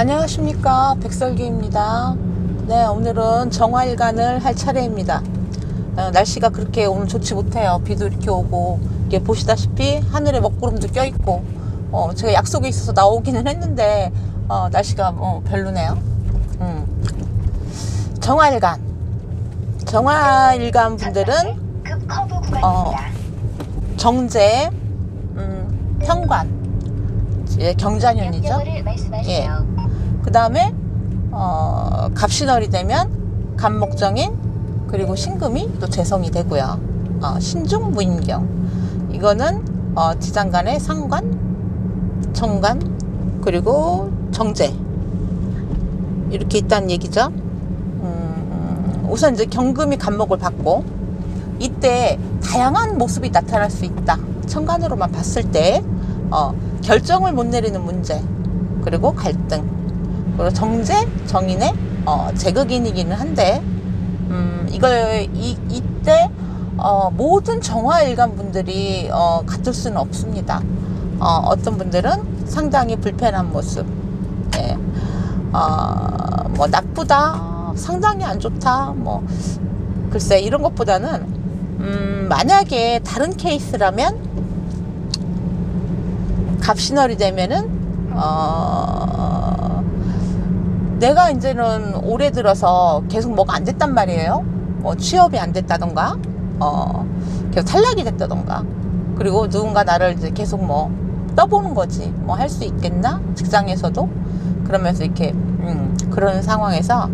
안녕하십니까 백설기입니다 네 오늘은 정화일관을 할 차례입니다 어, 날씨가 그렇게 오늘 좋지 못해요 비도 이렇게 오고 이게 보시다시피 하늘에 먹구름도 껴있고 어, 제가 약속이 있어서 나오기는 했는데 어, 날씨가 어, 별로네요 음. 정화일관 정화일관 분들은. 어, 정제 음, 현관 이제 경자년이죠. 예. 그 다음에 어, 갑신월이 되면 갑목정인 그리고 신금이 또 재성이 되고요. 어, 신중 무인경 이거는 어, 지장간의 상관, 정관 그리고 정제 이렇게 있다는 얘기죠. 음, 우선 이제 경금이 갑목을 받고 이때 다양한 모습이 나타날 수 있다. 천간으로만 봤을 때 어, 결정을 못 내리는 문제 그리고 갈등 그리고 정제 정인의 어, 제극인이기는 한데 음, 이걸 이, 이때 어, 모든 정화일관 분들이 어, 같을 수는 없습니다. 어, 어떤 분들은 상당히 불편한 모습, 예. 어, 뭐 나쁘다, 상당히 안 좋다, 뭐 글쎄 이런 것보다는 음, 만약에 다른 케이스라면 갑신월이 되면은 어, 내가 이제는 올해 들어서 계속 뭐가 안 됐단 말이에요. 뭐 취업이 안 됐다던가, 어, 계속 탈락이 됐다던가, 그리고 누군가 나를 이제 계속 뭐 떠보는 거지. 뭐 할 수 있겠나? 직장에서도 그러면서 이렇게 음, 그런 상황에서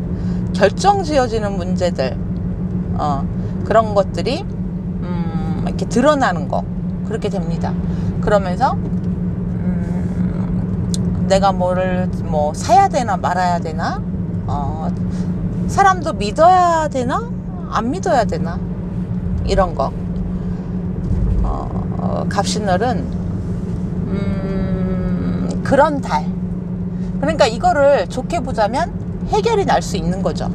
결정 지어지는 문제들, 어, 그런 것들이 음, 이렇게 드러나는 거 그렇게 됩니다. 그러면서 음, 내가 뭐를 뭐 사야 되나 말아야 되나? 어, 사람도 믿어야 되나? 안 믿어야 되나? 이런 거. 어, 갑신월은 음, 그런 달. 그러니까 이거를 좋게 보자면 해결이 날 수 있는 거죠.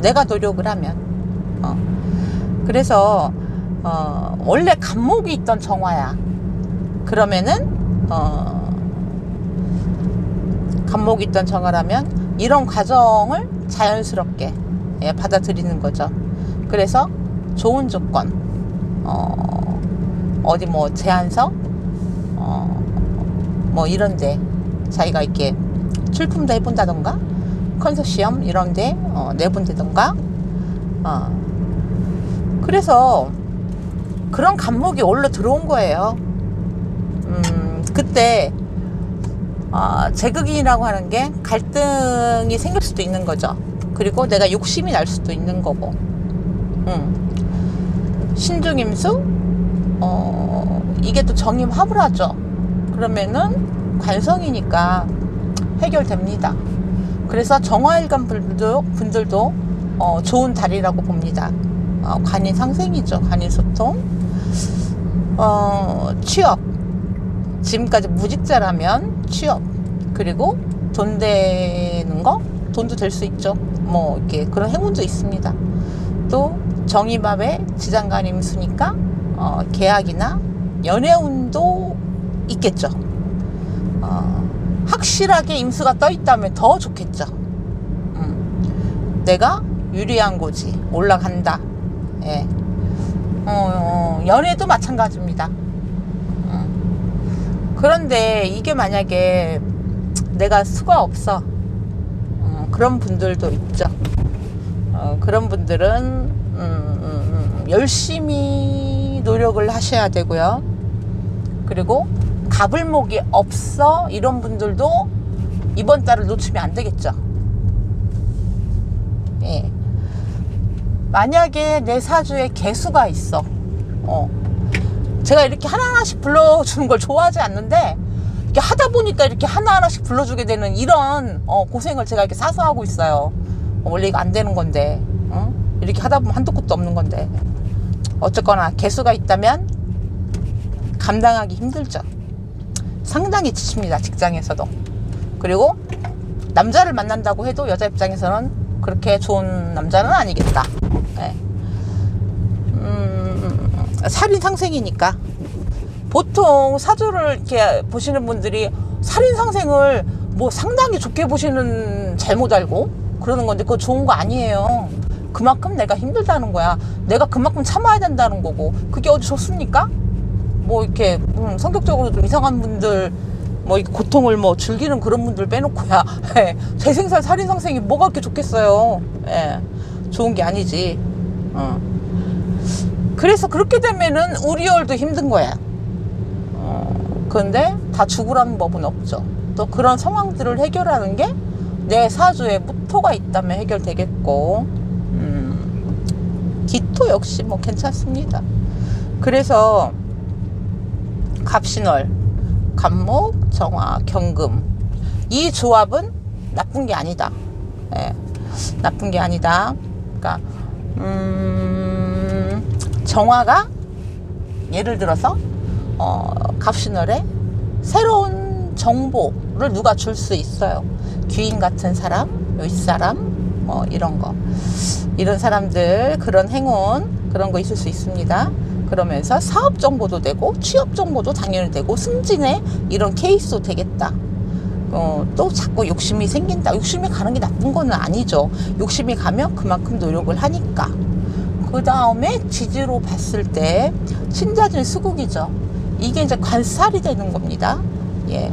내가 노력을 하면. 어. 그래서 어, 원래 간목이 있던 정화야. 그러면은 어, 간목이 있던 정화라면 이런 과정을 자연스럽게 예, 받아들이는 거죠. 그래서 좋은 조건, 어, 어디 뭐 제안서, 어, 뭐 이런데 자기가 이렇게 출품도 해본다던가 컨소시엄 이런데 어, 내본다던가, 어, 그래서 그런 감목이 올라 들어온 거예요. 음, 그때 아, 제극인이라고 하는 게 갈등이 생길 수도 있는 거죠. 그리고 내가 욕심이 날 수도 있는 거고. 음. 신중임수, 어, 이게 또 정임화불하죠. 그러면은 관성이니까 해결됩니다. 그래서 정화일관 분들도, 분들도 어, 좋은 달이라고 봅니다. 어, 관인 상생이죠. 관인 소통. 어, 취업. 지금까지 무직자라면 취업 그리고 돈 되는 거? 돈도 될 수 있죠. 뭐 이렇게 그런 행운도 있습니다. 또 정의밥에 지장간 임 수니까 어, 계약이나 연애운도 있겠죠. 어, 확실하게 임수가 떠 있다면 더 좋겠죠. 음, 내가 유리한 고지 올라간다. 예. 어, 연애도 마찬가지입니다 그런데 이게 만약에 내가 수가 없어 어, 그런 분들도 있죠 어, 그런 분들은 음, 음, 음, 열심히 노력을 하셔야 되고요 그리고 가불목이 없어 이런 분들도 이번 달을 놓치면 안 되겠죠 예. 만약에 내 사주에 개수가 있어 어. 제가 이렇게 하나하나씩 불러주는 걸 좋아하지 않는데 이렇게 하다 보니까 이렇게 하나하나씩 불러주게 되는 이런 어, 고생을 제가 이렇게 사서 하고 있어요. 어, 원래 이거 안 되는 건데 어? 이렇게 하다 보면 한도 끝도 없는 건데 어쨌거나 개수가 있다면 감당하기 힘들죠. 상당히 지칩니다. 직장에서도. 그리고 남자를 만난다고 해도 여자 입장에서는 그렇게 좋은 남자는 아니겠다. 네. 음, 살인 상생이니까 보통 사주를 이렇게 보시는 분들이 살인 상생을 뭐 상당히 좋게 보시는 잘못 알고 그러는 건데 그거 좋은 거 아니에요. 그만큼 내가 힘들다는 거야. 내가 그만큼 참아야 된다는 거고 그게 어디 좋습니까? 뭐 이렇게 음, 성격적으로 좀 이상한 분들 뭐 이렇게 고통을 뭐 즐기는 그런 분들 빼놓고야 예, 재생살 살인 상생이 뭐가 그렇게 좋겠어요. 예, 좋은 게 아니지. 어. 그래서 그렇게 되면은 우리 얼도 힘든 거야. 어, 그런데 다 죽으라는 법은 없죠. 또 그런 상황들을 해결하는 게 내 사주에 무토가 있다면 해결되겠고, 음, 기토 역시 뭐 괜찮습니다. 그래서 갑신월, 갑목, 정화, 경금 이 조합은 나쁜 게 아니다. 예, 나쁜 게 아니다. 그러니까 음, 정화가 예를 들어서 어, 갑신월에 새로운 정보를 누가 줄 수 있어요. 귀인 같은 사람, 윗사람, 뭐 이런 거. 이런 사람들 그런 행운 그런 거 있을 수 있습니다. 그러면서 사업 정보도 되고 취업 정보도 당연히 되고 승진에 이런 케이스도 되겠다. 어, 또 자꾸 욕심이 생긴다. 욕심이 가는 게 나쁜 거는 아니죠. 욕심이 가면 그만큼 노력을 하니까. 그 다음에 지지로 봤을 때 신자진 수국이죠. 이게 이제 관살이 되는 겁니다. 예.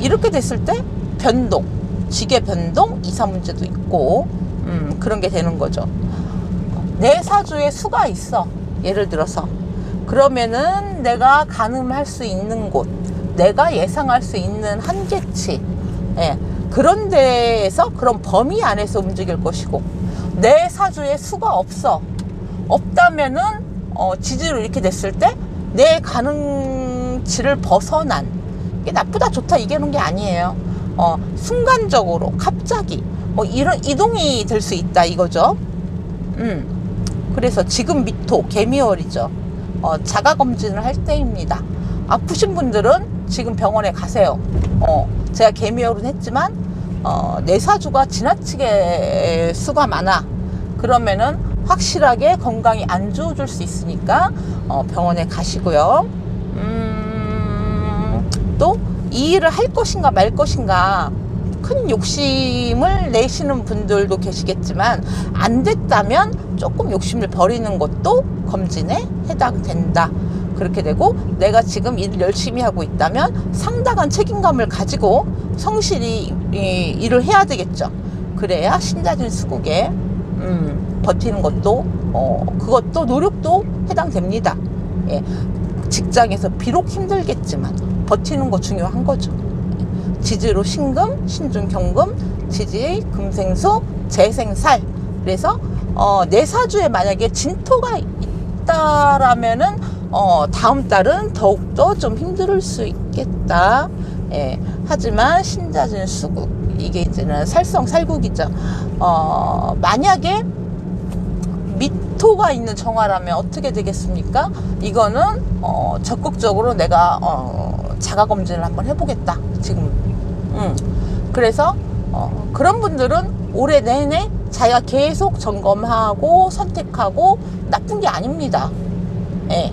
이렇게 됐을 때 변동, 지계 변동, 이사 문제도 있고, 음, 그런 게 되는 거죠. 내 사주에 수가 있어. 예를 들어서. 그러면은 내가 가늠할 수 있는 곳, 내가 예상할 수 있는 한계치, 예. 그런 데에서 그런 범위 안에서 움직일 것이고, 내 사주에 수가 없어. 없다면은, 어, 지지로 이렇게 됐을 때, 내 가능치를 벗어난, 이게 나쁘다, 좋다, 이게는 게 아니에요. 어, 순간적으로, 갑자기, 뭐, 이런 이동이 될 수 있다, 이거죠. 음. 그래서 지금 미토, 개미월이죠. 어, 자가 검진을 할 때입니다. 아프신 분들은 지금 병원에 가세요. 어, 제가 개미열은 했지만 어, 내 사주가 지나치게 수가 많아. 그러면은 확실하게 건강이 안 좋아질 수 있으니까 어, 병원에 가시고요. 음, 또 이 일을 할 것인가 말 것인가 큰 욕심을 내시는 분들도 계시겠지만 안 됐다면 조금 욕심을 버리는 것도 검진에 해당된다. 그렇게 되고 내가 지금 일을 열심히 하고 있다면 상당한 책임감을 가지고 성실히 이 일을 해야 되겠죠. 그래야 신자진 수국에 음, 버티는 것도 어, 그것도 노력도 해당됩니다. 예. 직장에서 비록 힘들겠지만 버티는 거 중요한 거죠. 지지로 신금, 신중 경금, 지지 금생수, 재생살. 그래서 어, 내 사주에 만약에 진토가 있다라면은 어, 다음 달은 더욱더 좀 힘들 수 있겠다. 예. 하지만 신자진 수국 이게 이제는 살성 살국이죠. 어, 만약에 미토가 있는 정화라면 어떻게 되겠습니까? 이거는 어, 적극적으로 내가 어, 자가 검진을 한번 해보겠다. 지금, 음. 그래서 어, 그런 분들은 올해 내내 자기가 계속 점검하고 선택하고 나쁜 게 아닙니다. 예,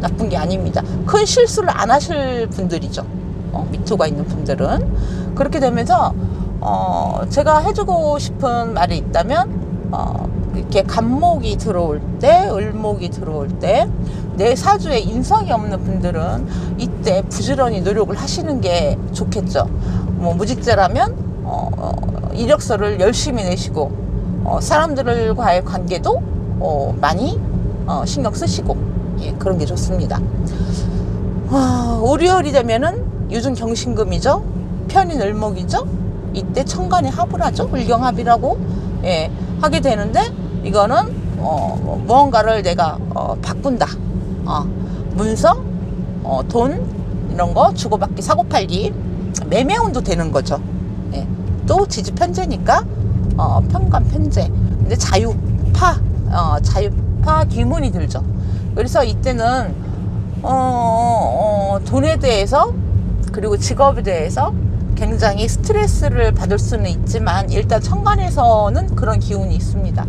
나쁜 게 아닙니다. 큰 실수를 안 하실 분들이죠. 어, 미토가 있는 분들은 그렇게 되면서 어, 제가 해주고 싶은 말이 있다면 어, 이렇게 간목이 들어올 때, 을목이 들어올 때, 내 사주에 인성이 없는 분들은 이때 부지런히 노력을 하시는 게 좋겠죠. 뭐 무직자라면 어, 어, 이력서를 열심히 내시고 어, 사람들과의 관계도 어, 많이 어, 신경 쓰시고 예, 그런 게 좋습니다. 와, 월요일이 되면은 유중 경신금이죠. 편인 을목이죠. 이때 천간에 합을 하죠. 을경합이라고 예, 하게 되는데 이거는 어, 무언가를 내가 어, 바꾼다. 어, 문서, 어, 돈 이런 거 주고받기 사고팔기 매매운도 되는 거죠. 예. 또 지지 편제니까 어, 편관 편제. 근데 자유파 어, 자유파 기문이 들죠. 그래서 이때는 어, 어, 돈에 대해서 그리고 직업에 대해서 굉장히 스트레스를 받을 수는 있지만 일단 천간에서는 그런 기운이 있습니다.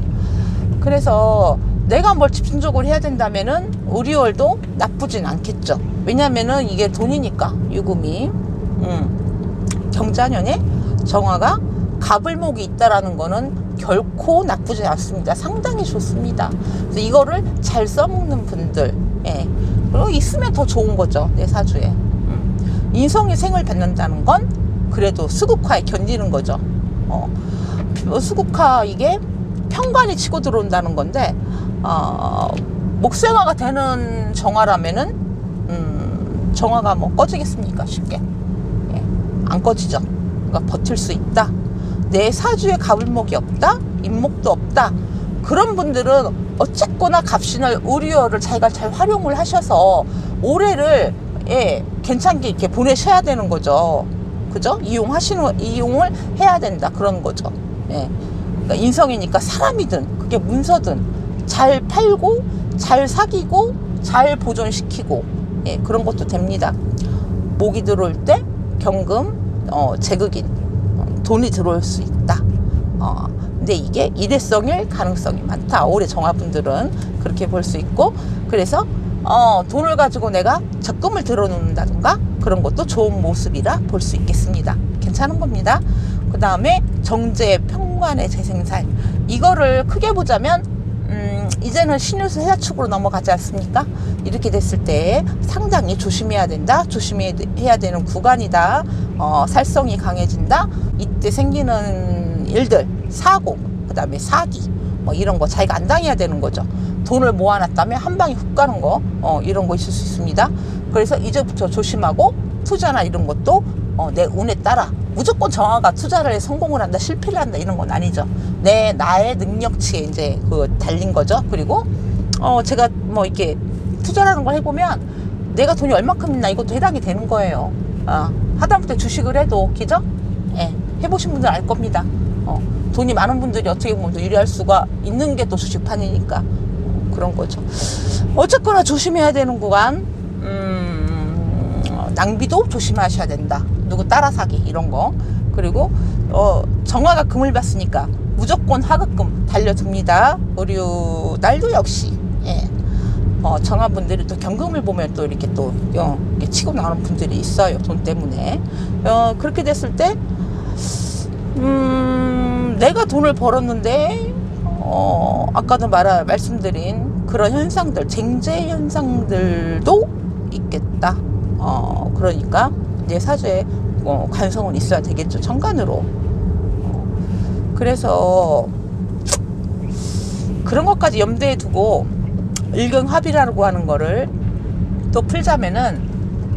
그래서 내가 뭘 집중적으로 해야 된다면은 우리월도 나쁘진 않겠죠. 왜냐면은 이게 돈이니까 유금이. 음. 경자년에 정화가 가불목이 있다라는 거는 결코 나쁘지 않습니다. 상당히 좋습니다. 그래서 이거를 잘 써먹는 분들, 예. 그리고 있으면 더 좋은 거죠. 내 사주에. 음. 인성의 생을 뱉는다는 건 그래도 수국화에 견디는 거죠. 어. 수국화 이게 평관이 치고 들어온다는 건데, 어, 목생화가 되는 정화라면은, 음, 정화가 뭐 꺼지겠습니까? 쉽게. 예. 안 꺼지죠. 그러니까 버틸 수 있다. 내 사주에 가불목이 없다, 인목도 없다. 그런 분들은 어쨌거나 갑신을 의료를 자기가 잘 활용을 하셔서 올해를 예, 괜찮게 이렇게 보내셔야 되는 거죠. 그죠? 이용하시는 이용을 해야 된다 그런 거죠. 예. 그러니까 인성이니까 사람이든 그게 문서든 잘 팔고 잘 사귀고 잘 보존시키고 예, 그런 것도 됩니다. 목이 들어올 때 경금 어, 재극인 어, 돈이 들어올 수 있다. 어, 근데 이게 일회성일 가능성이 많다. 올해 정화분들은 그렇게 볼 수 있고 그래서 어, 돈을 가지고 내가 적금을 들어놓는다든가 그런 것도 좋은 모습이라 볼 수 있겠습니다. 괜찮은 겁니다. 그 다음에 정제 평관의 재생살 이거를 크게 보자면 음, 이제는 신유수 해야축으로 넘어가지 않습니까? 이렇게 됐을 때 상당히 조심해야 된다. 조심해야 되는 구간이다. 어, 살성이 강해진다. 이때 생기는 일들, 사고, 그 다음에 사기, 뭐 이런 거 자기가 안 당해야 되는 거죠. 돈을 모아놨다면 한 방에 훅 가는 거, 어, 이런 거 있을 수 있습니다. 그래서 이제부터 조심하고 투자나 이런 것도 어, 내 운에 따라 무조건 정화가 투자를 해 성공을 한다, 실패를 한다 이런 건 아니죠. 내 나의 능력치에 이제 그 달린 거죠. 그리고 어 제가 뭐 이렇게 투자라는 걸 해보면 내가 돈이 얼마큼 있나 이것도 해당이 되는 거예요. 어, 하다못해 주식을 해도 기죠? 예, 해보신 분들 알 겁니다. 어, 돈이 많은 분들이 어떻게 보면 더 유리할 수가 있는 게 또 주식판이니까 어, 그런 거죠. 어쨌거나 조심해야 되는 구간. 음, 어, 낭비도 조심하셔야 된다. 누구 따라 사기 이런 거. 그리고 어, 정화가 금을 받으니까 무조건 하급금 달려듭니다. 의류 날도 역시 예. 어, 정화분들이 또 경금을 보면 또 이렇게 또 어, 이렇게 치고 나오는 분들이 있어요. 돈 때문에. 어, 그렇게 됐을 때 음, 내가 돈을 벌었는데 어, 아까도 말하, 말씀드린 그런 현상들, 쟁제 현상들도 있겠다. 어, 그러니까 내 사주에 어, 관성은 있어야 되겠죠. 천간으로. 어, 그래서 그런 것까지 염두에 두고 일경합이라고 하는 거를 또 풀자면은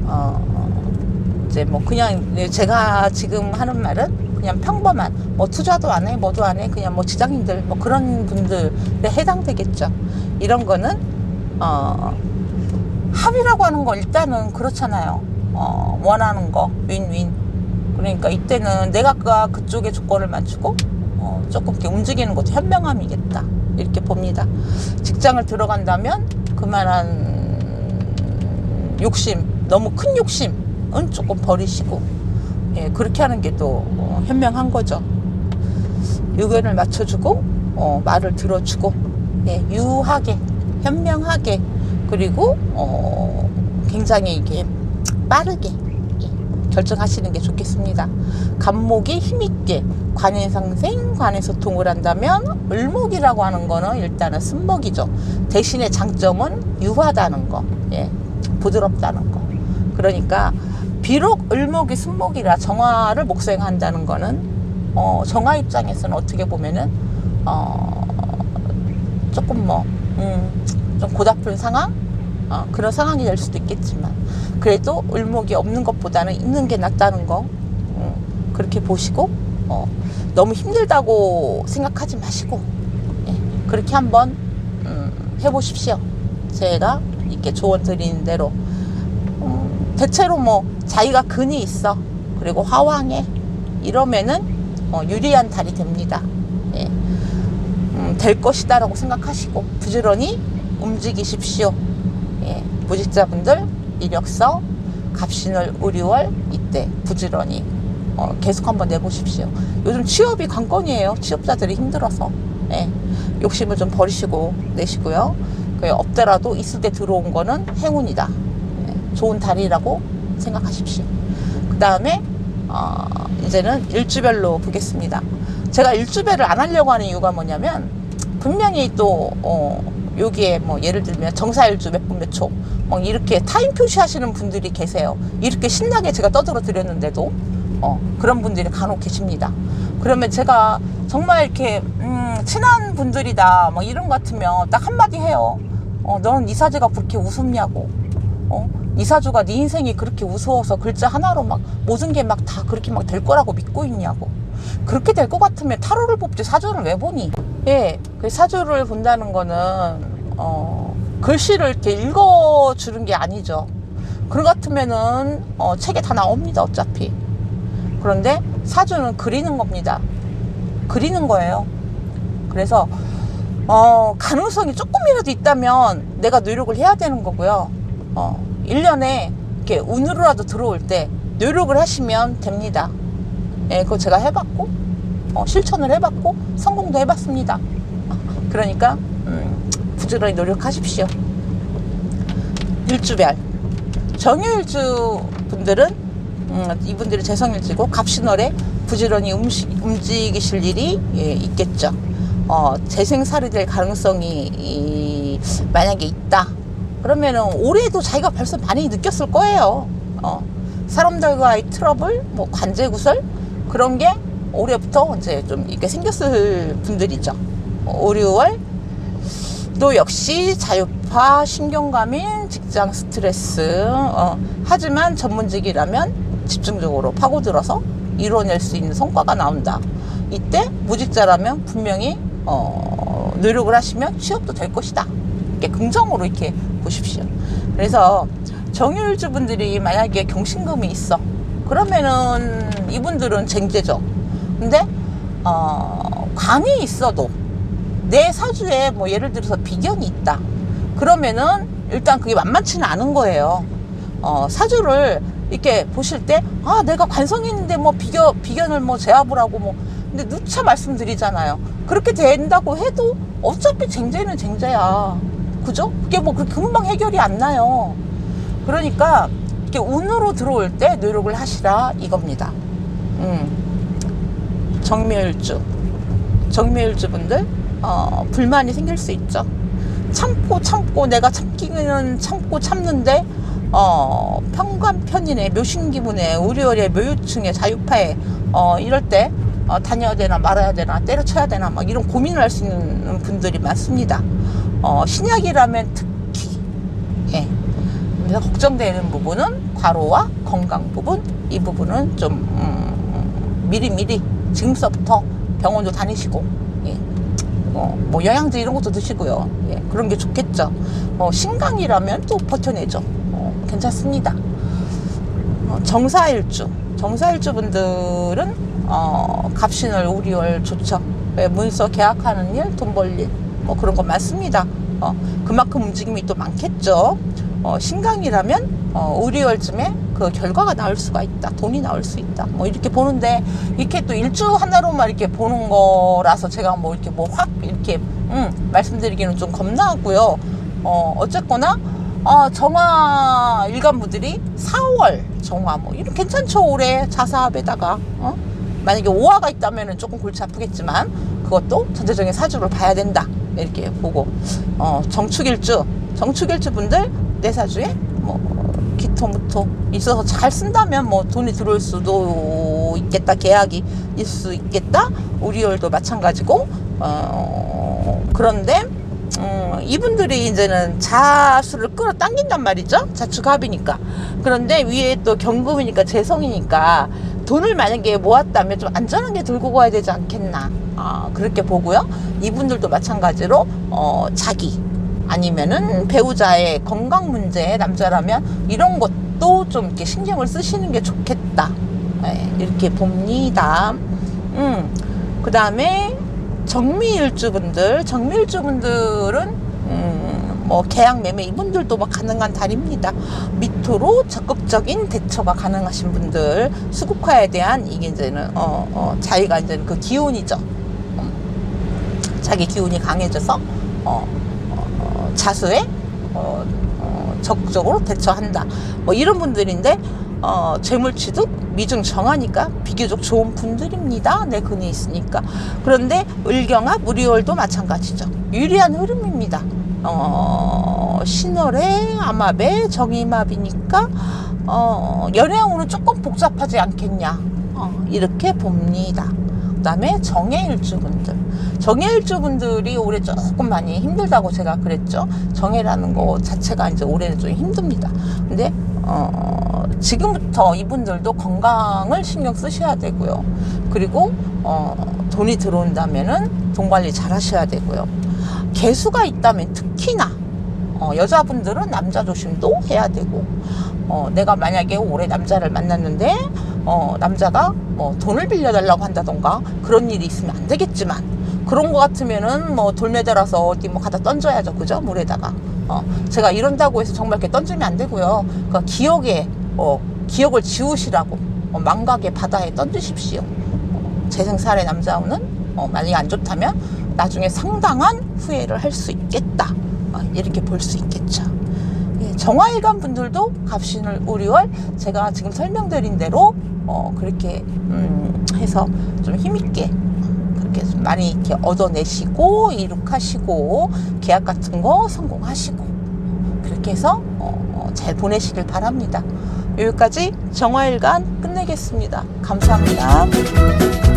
어, 이제 뭐 그냥 제가 지금 하는 말은 그냥 평범한 뭐 투자도 안 해, 뭐도 안 해, 그냥 뭐 지장인들 뭐 그런 분들에 해당되겠죠. 이런 거는 어, 합의라고 하는 거 일단은 그렇잖아요. 어, 원하는 거 윈윈. 그러니까 이때는 내가 그 그쪽의 조건을 맞추고 어, 조금 이렇게 움직이는 것도 현명함이겠다. 이렇게 봅니다. 직장을 들어간다면 그만한 욕심, 너무 큰 욕심은 조금 버리시고 예, 그렇게 하는 게 또 어, 현명한 거죠. 의견을 맞춰주고 어, 말을 들어주고 예, 유하게 현명하게 그리고 어, 굉장히 이게 빠르게 예, 결정하시는 게 좋겠습니다. 간목이 힘있게 관해상생 관해소통을 한다면 을목이라고 하는 거는 일단은 쓴목이죠. 대신에 장점은 유하다는 거, 예, 부드럽다는 거. 그러니까 비록 을목이 순목이라 정화를 목생한다는 거는 어, 정화 입장에서는 어떻게 보면은 어, 조금 뭐 음, 좀 고달픈 상황? 어, 그런 상황이 될 수도 있겠지만. 그래도 을목이 없는 것보다는 있는 게 낫다는 거 음, 그렇게 보시고 어, 너무 힘들다고 생각하지 마시고 예, 그렇게 한번 음, 해보십시오. 제가 이렇게 조언 드리는 대로. 음, 대체로 뭐 자기가 근이 있어 그리고 화왕해 이러면은 어, 유리한 달이 됩니다. 예. 음, 될 것이다 라고 생각하시고 부지런히 움직이십시오. 예. 무직자분들 이력서 갑신월 의료월 이때 부지런히 어, 계속 한번 내보십시오. 요즘 취업이 관건이에요. 취업자들이 힘들어서 예. 욕심을 좀 버리시고 내시고요. 그 없더라도 있을 때 들어온 거는 행운이다. 예. 좋은 달이라고 생각하십시오. 그 다음에 어, 이제는 일주별로 보겠습니다. 제가 일주별을 안 하려고 하는 이유가 뭐냐면 분명히 또 어, 여기에 뭐 예를 들면 정사일주 몇 분 몇초뭐 이렇게 타임 표시하시는 분들이 계세요. 이렇게 신나게 제가 떠들어 드렸는데도 어, 그런 분들이 간혹 계십니다. 그러면 제가 정말 이렇게 음, 친한 분들이다 뭐 이런 것 같으면 딱 한마디 해요. 어, 너는 이사주가 그렇게 우습냐고. 어? 이사주가 네 인생이 그렇게 우스워서 글자 하나로 막 모든 게 막 다 그렇게 막 될 거라고 믿고 있냐고. 그렇게 될 것 같으면 타로를 뽑지 사주를 왜 보니? 예, 그 사주를 본다는 거는 어, 글씨를 이렇게 읽어주는 게 아니죠. 것 같으면은 어, 책에 다 나옵니다 어차피. 그런데 사주는 그리는 겁니다. 그리는 거예요. 그래서 어, 가능성이 조금이라도 있다면 내가 노력을 해야 되는 거고요. 어, 1년에 이렇게 운으로라도 들어올 때 노력을 하시면 됩니다. 예, 그거 제가 해봤고, 어, 실천을 해봤고, 성공도 해봤습니다. 그러니까, 음, 부지런히 노력하십시오. 일주별. 정유일주 분들은, 음, 이분들이 재성일주고, 갑신월에 부지런히 음식, 움직이실 일이 예, 있겠죠. 어, 재생살이 될 가능성이 이, 만약에 있다. 그러면은 올해도 자기가 벌써 많이 느꼈을 거예요. 어, 사람들과의 트러블, 뭐 관제 구설 그런 게 올해부터 이제 좀 이게 생겼을 분들이죠. 어, 5, 6월 또 역시 자유파, 신경감인, 직장 스트레스. 어, 하지만 전문직이라면 집중적으로 파고들어서 이뤄낼 수 있는 성과가 나온다. 이때 무직자라면 분명히 어, 노력을 하시면 취업도 될 것이다. 이렇게 긍정으로 이렇게 보십시오. 그래서 정유일주 분들이 만약에 경신금이 있어. 그러면은 이분들은 쟁제죠. 근데 어, 관이 있어도 내 사주에 뭐 예를 들어서 비견이 있다. 그러면은 일단 그게 만만치는 않은 거예요. 어, 사주를 이렇게 보실 때, 아, 내가 관성이 있는데 뭐 비견, 비견을 뭐 제압을 하고 뭐, 근데 누차 말씀드리잖아요. 그렇게 된다고 해도 어차피 쟁제는 쟁제야. 그죠? 그게 뭐 그렇게 금방 해결이 안 나요. 그러니까 이렇게 운으로 들어올 때 노력을 하시라 이겁니다. 음. 정묘일주. 정묘일주 분들, 어, 불만이 생길 수 있죠. 참고 참고 내가 참기는 참고 참는데 어, 평관편인의 묘신기분에 우리월의 묘유층의 자유파에 어, 이럴 때 어, 다녀야 되나 말아야 되나 때려쳐야 되나 막 이런 고민을 할 수 있는 분들이 많습니다. 어, 신약이라면 특히 예. 그래서 걱정되는 부분은 과로와 건강 부분 이 부분은 좀 음, 미리미리 지금서부터 병원도 다니시고 예. 어, 뭐 영양제 이런 것도 드시고요. 예, 그런 게 좋겠죠. 어, 신강이라면 또 버텨내죠. 어, 괜찮습니다. 어, 정사일주, 정사일주 분들은 어, 갑신월, 우리월 좋죠. 예, 문서 계약하는 일, 돈 벌 일, 뭐 그런 거 많습니다. 어, 그만큼 움직임이 또 많겠죠. 어, 신강이라면 어, 우리월쯤에 그 결과가 나올 수가 있다. 돈이 나올 수 있다. 뭐 이렇게 보는데 이렇게 또 일주 하나로만 이렇게 보는 거라서 제가 뭐 이렇게 뭐 확 이렇게 음, 말씀드리기는 좀 겁나고요. 어, 어쨌거나 어, 정화 일간부들이 4월 정화 뭐 이런 괜찮죠 올해 자사합에다가 어? 만약에 오화가 있다면은 조금 골치 아프겠지만 그것도 전체적인 사주를 봐야 된다 이렇게 보고 어, 정축일주 정축일주 분들 내 사주에 뭐 기토무토 있어서 잘 쓴다면 뭐 돈이 들어올 수도 있겠다 계약이 있을 수 있겠다 우리월도 마찬가지고 어, 그런데 음, 이분들이 이제는 자수를 끌어당긴단 말이죠. 자축합이니까. 그런데 위에 또 경금이니까 재성이니까 돈을 만약에 모았다면 좀 안전하게 들고 가야 되지 않겠나. 아, 그렇게 보고요. 이분들도 마찬가지로, 어, 자기, 아니면은 배우자의 건강 문제, 남자라면 이런 것도 좀 이렇게 신경을 쓰시는 게 좋겠다. 예, 이렇게 봅니다. 음, 그 다음에 정미일주분들, 정미일주분들은 음, 뭐 계약 매매 이분들도 뭐 가능한 달입니다. 밑으로 적극적인 대처가 가능하신 분들, 수국화에 대한 이게 이제는 어, 어 자기가 이제 그 기운이죠. 음, 자기 기운이 강해져서 어, 어, 자수에 어, 어, 적극적으로 대처한다. 뭐 이런 분들인데 어, 재물 취득 미중 정하니까 비교적 좋은 분들입니다. 내 근이 있으니까. 그런데 을경합, 무리월도 마찬가지죠. 유리한 흐름입니다. 어, 신월의 암합의 정임합이니까 어, 연애운은 조금 복잡하지 않겠냐. 어, 이렇게 봅니다. 그 다음에 정해일주분들. 정해일주분들이 올해 조금 많이 힘들다고 제가 그랬죠. 정해라는 거 자체가 이제 올해는 좀 힘듭니다. 근데 어, 지금부터 이분들도 건강을 신경 쓰셔야 되고요. 그리고 어, 돈이 들어온다면은 돈 관리 잘 하셔야 되고요. 개수가 있다면 특히나 어, 여자분들은 남자 조심도 해야 되고 어, 내가 만약에 올해 남자를 만났는데 어, 남자가 뭐 돈을 빌려달라고 한다던가 그런 일이 있으면 안 되겠지만 그런 거 같으면은 뭐 돌매달아서 어디 뭐 갖다 던져야죠. 그죠? 물에다가. 어, 제가 이런다고 해서 정말 이렇게 던지면 안 되고요. 그러니까 기억에 어, 기억을 지우시라고 어, 망각의 바다에 던지십시오. 어, 재생살의 남자는 어, 만약에 안 좋다면 나중에 상당한 후회를 할 수 있겠다 어, 이렇게 볼 수 있겠죠 예, 정화일관 분들도 갑신을 우리월 제가 지금 설명드린 대로 어, 그렇게 음, 해서 좀 힘있게 그렇게 좀 많이 이렇게 얻어내시고 이룩하시고 계약 같은 거 성공하시고 그렇게 해서 어, 어, 잘 보내시길 바랍니다. 여기까지 정화일관 끝내겠습니다. 감사합니다.